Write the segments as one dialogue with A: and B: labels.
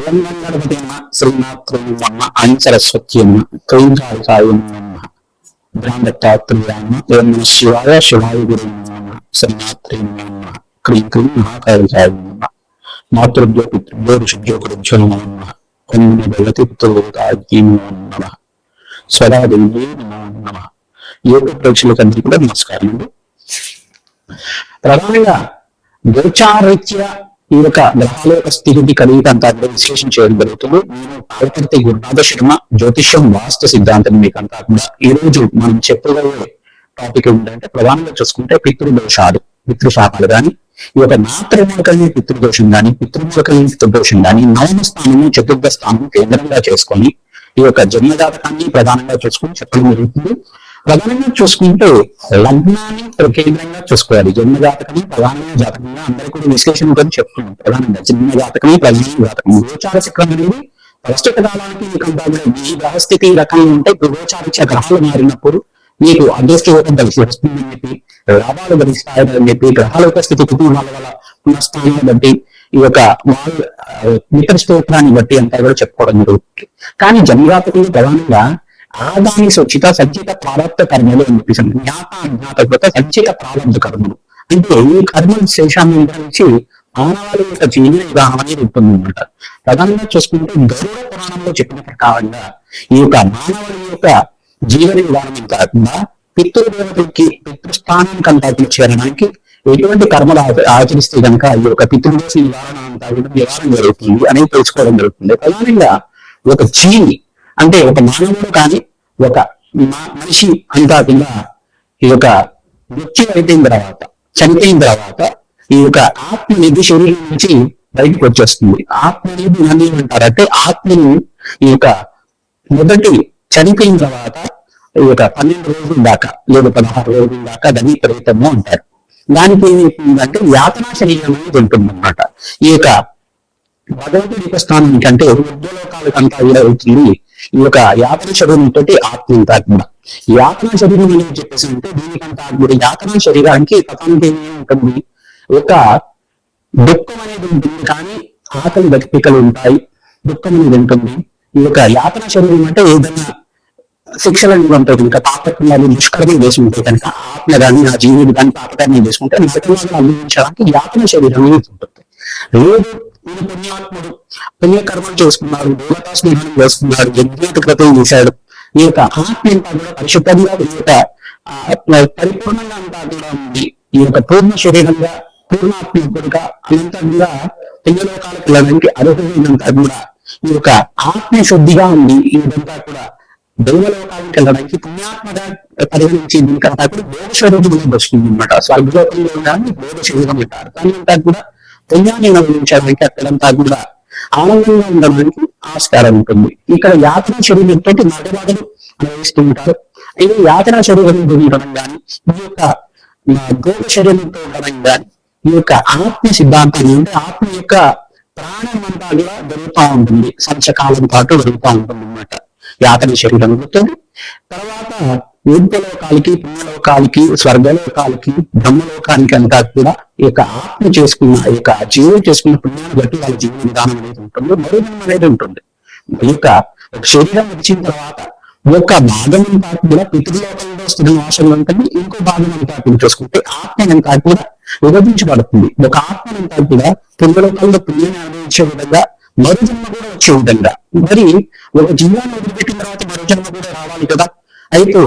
A: తెలంగాణ శ్రీనాథ్రమ్మ అని సరస్వత్యమ్మ క్రీంకాయ సాయమ్మ బ్రాహ్మత్తాత్రేయమ్మ ఓం నమ శివాయ శివాయ గురు నమ శ్రీనాథ్రేయమ్మ క్రీం క్రీం మహాకాయ మాతృభ్యో పితృభ్యో గురుభ్యో నమ ఓం నమ భగవతి నమ నమ యోగ ప్రేక్షకులందరికీ కూడా నమస్కారం అండి ప్రధానంగా గోచారీత్య ఈ యొక్క గ్రహాల యొక్క స్థితి కలిగి అంత విశ్లేషణ చేయడం జరుగుతుంది. నేను పాలపర్తి గురునాథ శర్మ జ్యోతిష్యం వాస్తు సిద్ధాంతం మీకు అంతా కూడా ఈ రోజు మనం చెప్పబోయే టాపిక్ ఏంటంటే ప్రధానంగా చూసుకుంటే పితృదోషాలు పితృశాపాలు కానీ ఈ యొక్క మాతృమూలకల్ని పితృదోషం కానీ పితృమూలకల్ని పితృదోషం కానీ నవమ స్థానము చతుర్థ స్థానం కేంద్రంగా చేసుకొని ఈ యొక్క జన్మజాతకాన్ని ప్రధానంగా చూసుకొని చెప్పడం జరుగుతుంది. ప్రధానంగా చూసుకుంటే లగ్నాన్ని కేంద్రంగా చూసుకోవాలి. జన్మ జాతకమే ప్రధానమైన జాతకంగా అందరికీ కూడా విశ్లేషణ గురించి చెప్తున్నాం ప్రధానంగా జన్మ జాతకమే ప్రధాన జాతకం గోచార చక్రం అనేది ప్రస్తుత కాలానికి మీకు అంతా ఈ గ్రహస్థితి రకంగా ఉంటే గోచారిత్య గ్రహాలు మారినప్పుడు మీకు అదృష్టం కలిసి వస్తుందని చెప్పి లాభాలు భరిస్తాయని చెప్పి గ్రహాల యొక్క స్థితి కుటుంబాల వల్ల పునఃస్థానాన్ని బట్టి ఈ యొక్క మిత్ర స్తోత్రాన్ని బట్టి అంతా కూడా చెప్పుకోవడం జరుగుతుంది. కానీ జన్మజాతకంలో ప్రధానంగా ఆదాని సూచిత సంచిత ప్రారంభ కర్మలు అని చెప్పేసి జ్ఞాత అజ్ఞాత సంచిత ప్రారంభ కర్మలు. అంటే ఈ కర్మల శేషాన్ని నుంచి మానవాళి యొక్క జీవన విధానం అనేది ఉంటుంది అనమాట ప్రధానంగా చూసుకుంటే గరుడ పురాణంలో చెప్పిన ప్రకారంగా ఈ యొక్క మానవుడి యొక్క జీవన విధానం కాకుండా పితృదేవతలకి పితృస్థానానికి అంతా చేరడానికి ఎటువంటి కర్మలు ఆచరిస్తే కనుక ఈ యొక్క పితృదేశ నివారణ అంతా కూడా నివారణ జరుగుతుంది అనేది తెలుసుకోవడం జరుగుతుంది. ప్రధానంగా ఒక జీవి అంటే ఒక మానవుడు కానీ ఒక మా- మనిషి అంతా కూడా ఈ యొక్క మృత్యు అయిపోయిన తర్వాత చనిపోయిన తర్వాత ఈ యొక్క ఆత్మ అనేది శరీరం నుంచి బయటకు వచ్చేస్తుంది. ఆత్మ అనేది నన్ను ఏమంటారంటే ఆత్మను ఈ యొక్క మొదటి చనిపోయిన తర్వాత ఈ యొక్క పన్నెండు రోజుల దాకా లేదా పదహారు రోజుల దాకా దాన్ని ప్రేతము అంటారు. దానికి ఏమైతుందంటే యాతనా శరీరం అనేది ఉంటుంది అనమాట ఈ యొక్క భగవంతుడి యొక్క స్థానం కంటే ఉద్యోగాలకు అంతా కూడా అవుతుంది ఈ యొక్క యాత్ర శరీరంతో తోటి ఆత్మ అంతా కూడా. యాతన శరీరం అని చెప్పేసి అంటే దీనికంతా కూడా యాత్ర శరీరానికి కథానికి ఏమి ఉంటుంది. ఒక దుఃఖం అనేది ఉంటుంది కానీ ఆకలి దక్కికలు ఉంటాయి. దుఃఖం అనేది ఉంటుంది. ఈ యొక్క యాత్ర శరీరం అంటే ఏదైనా శిక్షలను ఉంటాయి కనుక తాపత్రయాలు దుష్కర్మలు చేసి ఉంటాయి కనుక ఆత్మ కానీ నా జీవుడు కానీ తాపత్రయం వేసుకుంటే నిజంగా అనుభవించడానికి యాత్ర శరీరం అనేది ఉంటుంది. లేదు ఈయన పుణ్యాత్ముడు. పుణ్యకర్మలు చేసుకున్నాడు దేవతా స్నేహం చేసుకున్నాడు యజ్ఞాత క్రతం చేశాడు. ఈ యొక్క ఆత్మ అంతా కూడా పరిశుద్ధంగా ఈ యొక్క పరిపూర్ణంగా అంతా కూడా ఉంది. ఈ యొక్క పూర్ణ శరీరంగా పూర్ణాత్మకుడుగా అనంతంగా పుణ్యలోకాలకు వెళ్ళడానికి అర్హమైనంత కూడా ఈ యొక్క ఆత్మ శుద్ధిగా ఉంది. ఈ విధంగా కూడా దైవలోకానికి వెళ్ళడానికి పుణ్యాత్మగా పరిగణించి దీనికంతా కూడా భోగ శరీరం వస్తుంది అనమాట స్వర్గలోకంలో ఉండడానికి భోగ శరీరం అంటారు కానీ అంతా కూడా పుణ్యాన్ని అనుభవించడానికి అక్కడంతా కూడా ఆనందంగా ఉండడానికి ఆస్కారం ఉంటుంది. ఇక్కడ యాత్ర చర్యలతో నడవాదలు అనుభవిస్తూ ఉంటారు. ఇది యాత్ర శరీరం ఉండడం కానీ ఈ యొక్క భోగ చర్యలతో ఉండడం కానీ ఈ యొక్క ఆత్మ సిద్ధాంతం అంటే ఆత్మ యొక్క ప్రాణం అంతా కూడా దొరుకుతా ఉంటుంది. సంచకాలం పాటు దొరుకుతా ఉంటుంది అన్నమాట. యాత్ర శరీరం తర్వాత ఊర్ధలోకాలకి పుణ్యలోకాలకి స్వర్గలోకాలకి బ్రహ్మలోకానికి అంతా కూడా ఈ యొక్క ఆత్మ చేసుకున్న ఈ యొక్క జీవులు చేసుకున్న పుణ్యాన్ని బట్టి వాళ్ళ జీవన విధానం అనేది ఉంటుంది. మరుజన్మ అనేది ఉంటుంది. ఈ యొక్క శరీరం వచ్చిన తర్వాత ఒక భాగం అంతా కూడా పితృలోకంలో స్థితి నాశనం ఉంటుంది ఇంకో భాగం అంతా కూడా చూసుకుంటే ఆత్మ అంతా కూడా విభజించబడుతుంది. ఒక ఆత్మ అంతా కూడా పుణ్యలోకంలో పుణ్యాన్ని అనుభవించే విధంగా మరు జన్మ కూడా వచ్చే విధంగా. మరి ఒక జీవాన్ని వదిలిపెట్టిన తర్వాత మరో జన్మ కూడా రావాలి కదా. అయితే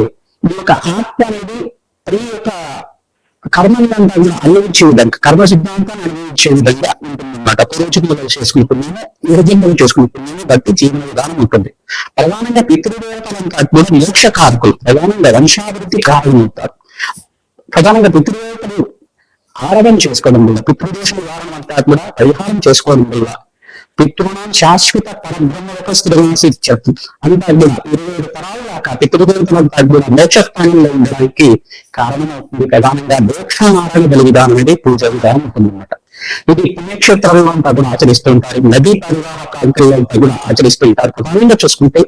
A: ఈ యొక్క ఆత్మ అనేది స్త్రీ యొక్క కర్మలంతా కూడా అనుభవించే విధంగా కర్మ సిద్ధాంతాన్ని అనుభవించే విధంగా ఉంటుందన్నమాట. పూర్వజన్మలు చేసుకుంటున్నాము పుణ్యము చేసుకుంటున్నాము బట్టి జీవన విధానం ఉంటుంది. ప్రధానంగా పితృదేవతలంతా కూడా మోక్ష కారకులు ప్రధానంగా వంశాభివృద్ధి కారణం అవుతారు ప్రధానంగా పితృదేవతలు ఆరాధన చేసుకోవడం వల్ల పితృదేశం వారం అంతా కూడా పరిహారం చేసుకోవడం వల్ల పితృణం శాశ్వత పరబ్రహ్మ యొక్క స్థిరమాసిత్యర్థం అంతా కూడా ఇరవై ఏడు తరాల దాకా పితృదేవతలంతా కూడా మోక్ష స్థానంలో ఉండడానికి కారణమవుతుంది ప్రధానంగా మోక్షనారాయణ బలి విధానం అనేది పూజ విధానం ఉంటుందన్నమాట ఇది పుణ్యక్షేత్రంలో అంతా కూడా ఆచరిస్తూ ఉంటారు. నదీ పరివాహ ప్రాంతాల్లో అంతా కూడా ఆచరిస్తూ ఉంటారు. ప్రధానంగా చూసుకుంటే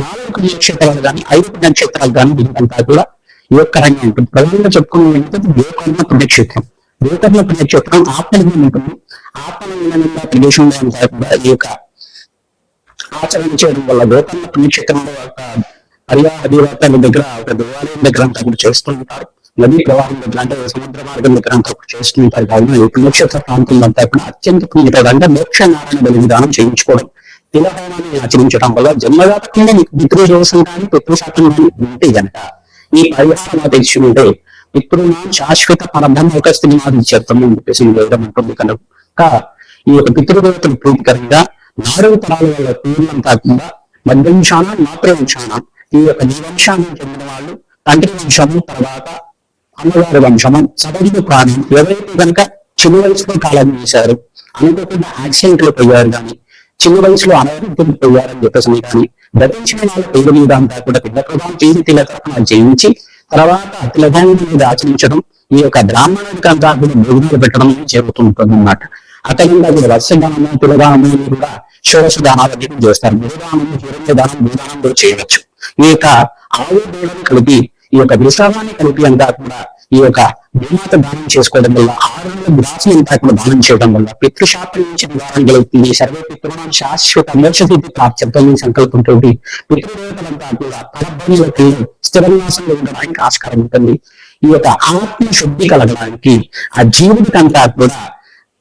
A: నాలుగు పుణ్యక్షేత్రాలు కానీ ఐదు పుణ్యక్షేత్రాలు కానీ దీనికంతా కూడా యువకరంగా ఉంటుంది. ప్రధానంగా చెప్పుకున్న ఏంటంటే గోకర్ణ పుణ్యక్షేత్రం. గోకర్ణ పుణ్యక్షేత్రం ఆత్మలింగం ఉంటుంది. ఆత్మలింగంగా ప్రదేశంలో అంతా కూడా ఈ యొక్క ఆచరణ చేయడం వల్ల గోకర్ణ పుణ్యక్షేత్రంలో ఒక హరియాణ దేవతల దగ్గర ఒక దేవాలయం దగ్గర అంతా కూడా చేస్తూ ఉంటారు నదీ ప్రవాహం దగ్గర అంటే సముద్ర మార్గం దగ్గర అంతా కూడా చేస్తూ ఉంటారు కావున ఈ పుణ్యక్షేత్ర ప్రాంతంలో అంతా కూడా అత్యంత పుణ్యత అంటే మోక్ష నారాయణ బలి విధానం చేయించుకోవడం. తిలహోమాన్ని ఆచరించడం వల్ల జన్మజాతకంగా మీకు పితృదోషం కానీ పితృశాతం కానీ ఉంటే గనక ఈ పరిహారం తెలిసి ఉంటే పితృనా శాశ్వత పరబ్రహ్మ స్థితి మాది చేద్దాం చెప్పేసి వేయడం ఉంటుంది కనుక. ఈ యొక్క పితృదేవతలు ప్రీతికరంగా నాలుగు తరాల వాళ్ళ పూర్ణం కాకుండా మధ్యంశానం మాతృవంశానం ఈ యొక్క జీవంశానికి చెందిన వాళ్ళు తండ్రి వంశము తర్వాత అమ్మగారి వంశము సదైన ప్రాణం ఎవరైతే కనుక చిన్న వయసులో కాలం చేశారు అనుకోకుండా యాక్సిడెంట్లు పోయారు కానీ చిన్న వయసులో అనారోగ్యం పోయారని చెప్పేసి కానీ గతించిన వాళ్ళ పేరు మీద అంతా కూడా పిల్ల ప్రభావం చేసి తిలకరణ జయించి తర్వాత తిలకాన్ని మీద ఆచరించడం ఈ యొక్క బ్రాహ్మణుడికి అంతా కూడా భోజనాలు పెట్టడం జరుగుతుంటుంది అన్నమాట. అతనిగా కూడా వత్సదానము తులదానము అని కూడా షోడశ దానాలు అనేవి చేస్తారు. గురుదానము హిరణ్య దానం భూదానం కూడా చేయవచ్చు. ఈ యొక్క ఆవు దూడను కలిపి ఈ యొక్క విశ్రామాన్ని కలిపి అంతా కూడా ఈ యొక్క భూమాత దానం చేసుకోవడం వల్ల ఆరు నెలల గ్రాసులు అంతా కూడా దానం చేయడం వల్ల పితృశాపం నుంచి నివారణ కలుగుతుంది సర్వ పితృణం శాశ్వత మోక్షస్థితి ప్రాప్త్యంతో సంకల్పంతో పితృదేవతలంతా కూడా పరబ్రహ్మలకి స్థిరన్యాసంలో ఉండడానికి ఆస్కారం ఉంటుంది. ఈ యొక్క ఆత్మ శుద్ధి కలగడానికి ఆ జీవుడికంతా కూడా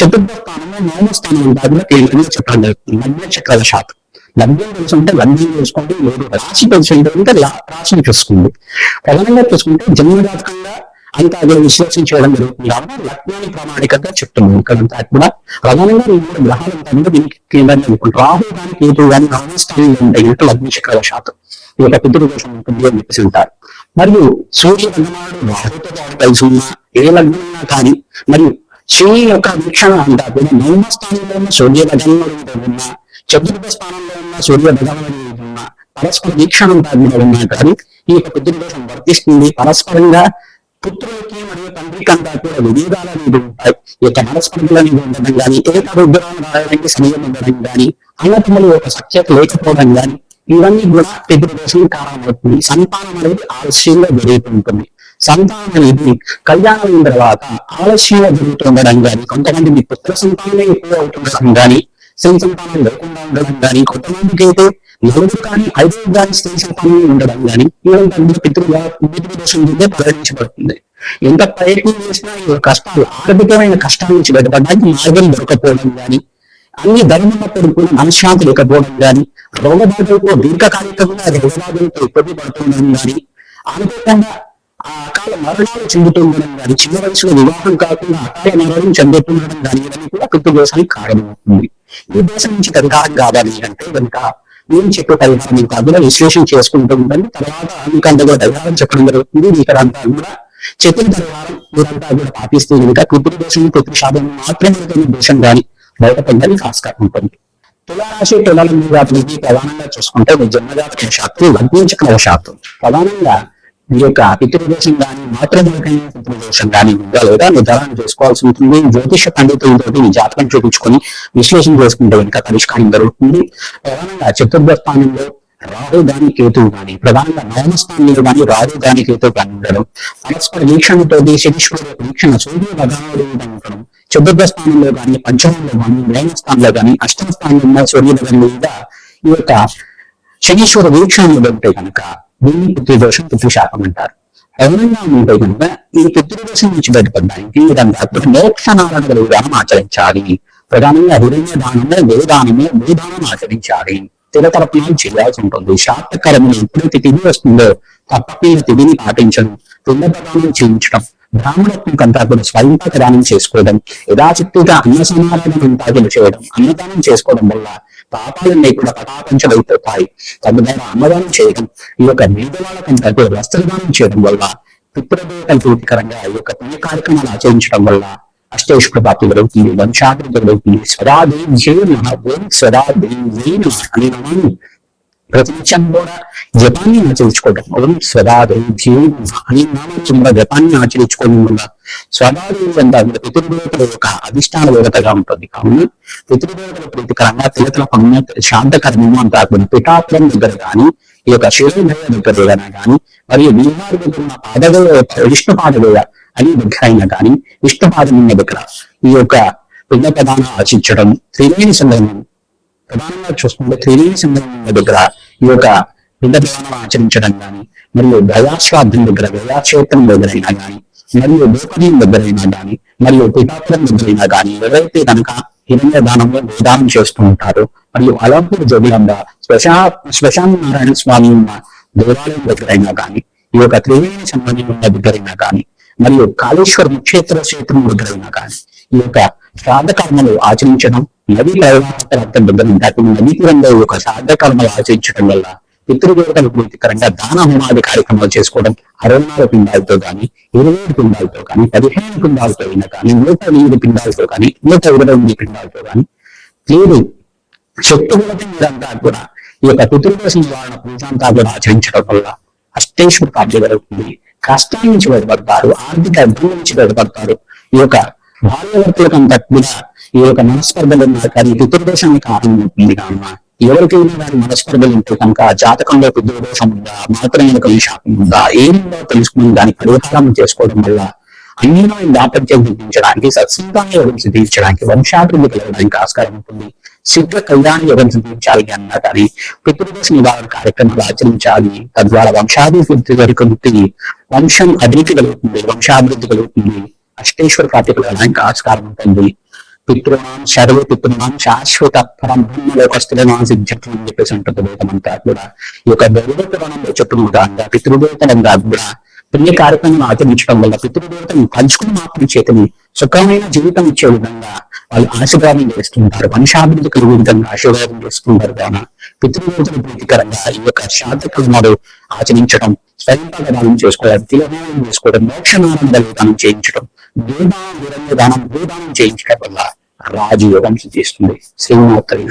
A: చతుర్థ స్థానంలో నవమ స్థానం ఉంటారు కేంద్రంగా చెప్పడం జరుగుతుంది లగ్న చక్రాల శాతం లగ్నం తెలుసు అంటే లగ్నం చూసుకోండి లేదు రాశి తెలుసు అంటే రాశిని చూసుకోండి ప్రధానంగా చూసుకుంటే జన్మజాతకంగా అంతా విశ్లేషణ చేయడం జరుగుతుంది. కాబట్టి లగ్నాన్ని ప్రామాణికంగా చెప్తున్నాం ఇక్కడంతా కూడా ప్రధానంగా ఈ మూడు గ్రహాలు అంతా దీనికి కేంద్రంగా అనుకుంటారు రాహు కానీ కేతు కానీ నవమ స్థానంలో ఉంటాయి అంటే లగ్న చక్రాల శాతం ఈ యొక్క పితృదోషం ఉంటుంది అని చెప్పేసి ఉంటారు మరియు సూర్య లగ్నాడు రాహుతో పాటు కలిసి ఉన్న ఏ లగ్నమైనా కానీ మరియు శివుని యొక్క వీక్షణ అంతా కూడా నవమ స్థానంలో ఉన్న సూర్య భగంలో ఉన్న చతుర్థ స్థానంలో ఉన్న సూర్య భగంలో ఉన్న పరస్పర వీక్షణ అంతా కూడా ఉన్నా కానీ ఈ యొక్క పితృదోషం వర్తిస్తుంది. పరస్పరంగా పుత్రులకి మరియు తండ్రికి అంతా కూడా విభేదాలు అనేవి ఉంటాయి. ఈ యొక్క మనస్పర్ధలు అనేవి ఉండడం కానీ ఏక రుద్రాలు రాయడానికి సమయం ఉండడం కానీ అన్నతములు ఒక సఖ్యత లేకపోవడం కానీ ఇవన్నీ కూడా పితృదోషం కారణమవుతుంది. సంతానం అనేది ఆలస్యంగా జరుగుతుంటుంది సంతానం అనేది కళ్యాణం అయిన తర్వాత ఆలస్యంగా జరుగుతుండడం కానీ కొంతమంది మీ పుత్ర సంతానమే ఎక్కువ అవుతుండడం కానీ స్త్రీ సంతానం లేకుండా ఉండడం కానీ కొంతమందికి అయితే నలుగురు కానీ ఐదుగురు కానీ స్త్రీ సంతానం ఉండడం కానీ ఇలాంటి పితృగా పితృదోషం కిందే పరిగణించబడుతుంది ఎంత ప్రయత్నం చేసినా ఈ కష్టాలు ఆర్థికమైన కష్టాల నుంచి బయటపడడానికి మార్గం దొరకపోవడం కానీ అన్ని ధర్మన్నప్పుడు కూడా మనశ్శాంతి లేకపోవడం కానీ రోగబాధలతో దీర్ఘకాలికంగా రోగబాధలతో ఇబ్బంది పడుతుండడం కానీ అనుకోకుండా ఆ అకాల మరణాలు చెందుతుండడం కానీ చిన్న వయసులో వివాహం కాకుండా అకాల మరణం చెందుతుండడం కానీ ఇవన్నీ కూడా పితృదోషానికి కారణమవుతుంది. ఈ దేశం నుంచి పరిహారం కావాలి అంటే కనుక నేను చెప్పే పరిహారం మీకు అందులో విశ్లేషణ చేసుకుంటూ ఉండండి. తర్వాత మీకు అందులో పరిహారం చెప్పడం జరుగుతుంది. ఇక్కడ అంతా కూడా చెప్పిన పరిహారం మీరంతా కూడా పాటిస్తే కనుక పితృదోషం పితృశాపం మాత్రమే కానీ దోషం కానీ బయటపడడానికి ఆస్కారం ఉంటుంది. తులారాశి తులాల మీద ప్రధానంగా చూసుకుంటే మీ జన్మజాతక శాతం లగ్నించక శాతం ప్రధానంగా మీ యొక్క పితృదోషం కానీ మాతృదోషమైన పితృదోషం కానీ ఉందా లేదా నిర్ధారణ చేసుకోవాల్సి ఉంటుంది. జ్యోతిష పండితులతో మీ జాతకం చూపించుకొని విశ్లేషణ చేసుకుంటే కనుక పరిష్కారం జరుగుతుంది ప్రధానంగా చతుర్థ స్థానంలో రాహు గాని కేతువు గాని ప్రధానంగా నవమ స్థానంలో గాని రాహు గాని కేతువు గాని ఉండడం పరస్పర వీక్షణతో శనిశ్వరు యొక్క వీక్షణ సూర్య భగవానుడు ఉండడం చతుర్థ స్థానంలో గాని పంచమంలో గాని నయన స్థానంలో గాని అష్టమ స్థానంలో సూర్యుడు మీద ఈ యొక్క శనీశ్వర వీక్షణలు ఉంటే కనుక దీన్ని పితృదోషం పితృశాపం అంటారు. ఎవరైనా ఉంటే కనుక ఈ పితృదోషం నుంచి బయటపడడానికి దాని మోక్ష నారాయణ విధానం ఆచరించాలి. ప్రధానంగా హిరణ్య దానము వేదానము వేదానం ఆచరించాలి. తిరతరపణం చేయాల్సి ఉంటుంది. శాస్త్రకరములు ఎప్పుడైతే తిరిగి వస్తుందో తప్పకుండా తిరిగి పాటించడం పిండప్రదానం చేయించడం బ్రాహ్మణత్వం కంతా కూడా స్వయంపాక దానం చేసుకోవడం యథాశక్తిగా అన్న సమాధానం తాగిన చేయడం అన్నదానం చేసుకోవడం వల్ల పాపాలన్నీ కూడా పటాపంచలైపోతాయి తద్వారా అన్నదానం చేయడం ఈ యొక్క నీడవాళ్ళకంతా కూడా వస్త్రదానం చేయడం వల్ల పితృదేవతలు ప్రీతికరంగా ఈ యొక్క పుణ్య కార్యక్రమాలు ఆచరించడం వల్ల అష్టేశ్వర ప్రాప్తి జరుగుతుంది వంశాభివృద్ధి జరుగుతుంది. స్వరాదేవి ఓం స్వరాదేవి అనే నామాన్ని ప్రతినిత్యం కూడా జపాన్ని ఆచరించుకోవడం ఓం స్వదాదేవి అనే నామాన్ని కూడా జపాన్ని ఆచరించుకోవడం వల్ల స్వదాదేవి అంతా పితృదేవతల యొక్క అధిష్టాన దేవతగా ఉంటుంది. కావున పితృదేవతల ప్రీతికరంగా తిలతల పుణ్య శాంతకర్మము అంతా కూడా పిఠాపురం దగ్గర కానీ ఈ యొక్క శిరోభయ దగ్గర కానీ మరియు బీహార్ దగ్గర ఉన్న పాదదేవ విష్ణు పాదదేవ అని దగ్గర అయినా కానీ విష్ణు పాదమున్న దగ్గర ఈ యొక్క పిండ ప్రధాన ఆశించడం త్రివేణి సందర్భం ప్రధానంగా చూసుకుంటే త్రివేణి సందర్భం దగ్గర ఈ యొక్క పిండ ప్రధానం ఆచరించడం కానీ మరియు దయాశ్వార్థం దగ్గర దయాక్షేత్రం దగ్గరైనా కానీ మరియు లోకదీయం దగ్గరైనా కానీ మరియు పిఠాపురం దగ్గరైనా కానీ ఎవరైతే కనుక హిరణ్య దానంలో వేదానం చేస్తూ ఉంటారు. మరియు అలంపూర్ జోగిలంగా శ్మశా శ్మశాన నారాయణ స్వామి ఉన్న దేవాలయం దగ్గరైనా కానీ ఈ యొక్క త్రివేణి సంబంధం ఉన్న దగ్గరైనా కానీ మరియు కాళేశ్వర ముక్షేత్ర క్షేత్రం దగ్గరైనా కానీ ఈ యొక్క శ్రాద్ధ కర్మలు ఆచరించడం నదీ ప్రవాహం దగ్గర ఉంటాయి నదీ తీరంలో ఈ యొక్క శ్రాద్ధ కర్మలు ఆచరించడం వల్ల పితృదేవతల ప్రీతికరంగా దాన హోమాది కార్యక్రమాలు చేసుకోవడం అరవై పిండాలతో కానీ ఇరవై ఏడు పిండాలతో కానీ పదిహేను పిండాలతో అయినా కానీ నూట ఎనిమిది పిండాలతో కానీ నూట ఇరవై ఎనిమిది పిండాలతో కానీ లేదు. శక్తివంతం మీరంతా కూడా ఈ యొక్క పితృదోష నివారణ పూజంతా కూడా ఆచరించడం వల్ల అష్టేశ్వర కార్యం జరుగుతుంది. కష్టాల నుంచి బయటపడతారు ఆర్థిక ఇబ్బంది నుంచి బయటపడతారు. ఈ యొక్క భార్యాభర్తలకంతా కూడా ఈ యొక్క మనస్పర్ధలు ఉన్నారు కానీ పితృదోషానికి కారణం అవుతుంది కావున ఎవరికైనా వారి మనస్పర్ధలు ఉంటే కనుక ఆ జాతకంలో పితృదోషం ఉందా? మాత్రమే శాపం ఉందా? ఏమిందో తెలుసుకుని దాని పరిహారం చేసుకోవడం వల్ల అన్యమైన దాపత్యం గుర్తించడానికి సత్సంగాన్ని యోగం తీర్చడానికి వంశాభివృద్ధి కలగడానికి ఆస్కారం ఉంటుంది. శీఘ్ర కళ్యాణ యోగం సిద్ధించాలి అన్నా కానీ పితృదోష నివారణ కార్యక్రమాలు ఆచరించాలి. తద్వారా వంశాభివృద్ధి జరుగుతుంది. వంశం అభివృద్ధి కలుగుతుంది వంశాభివృద్ధి కలుగుతుంది. అష్టేశ్వర ప్రాప్తి కలగడానికి ఆస్కారం ఉంటుంది. పితృణాం సర్వ పితృణాం శాశ్వత పరం బ్రహ్మలోకస్తులనాం సిద్ధ్యత్వం అని చెప్పేసి ఉంటుంది వేదమంతా కూడా. ఈ యొక్క దైవ పురాణంలో చెప్పుకుంటా పితృదేవతలంగా కూడా పుణ్య కార్యక్రమం ఆచరించడం వల్ల పితృదేవతను పంచుకుని మాత్రం చేతిని సుఖమైన జీవితం ఇచ్చే విధంగా వాళ్ళు ఆశీర్వాదం చేస్తుంటారు. వంశాభివృద్ధి కలిగే విధంగా ఆశీర్వాదం చేస్తుంటారు కావున పితృదేవతల ప్రీతికరంగా ఈ యొక్క శాంత కర్మాలు ఆచరించడం స్వయంపాదానం చేసుకోవడం తిలదానం చేసుకోవడం మోక్షనానం దానం చేయించడం దేవానం దానం భూదానం చేయించడం వల్ల రాజయోగం సిద్ధిస్తుంది శ్రీమాత్రి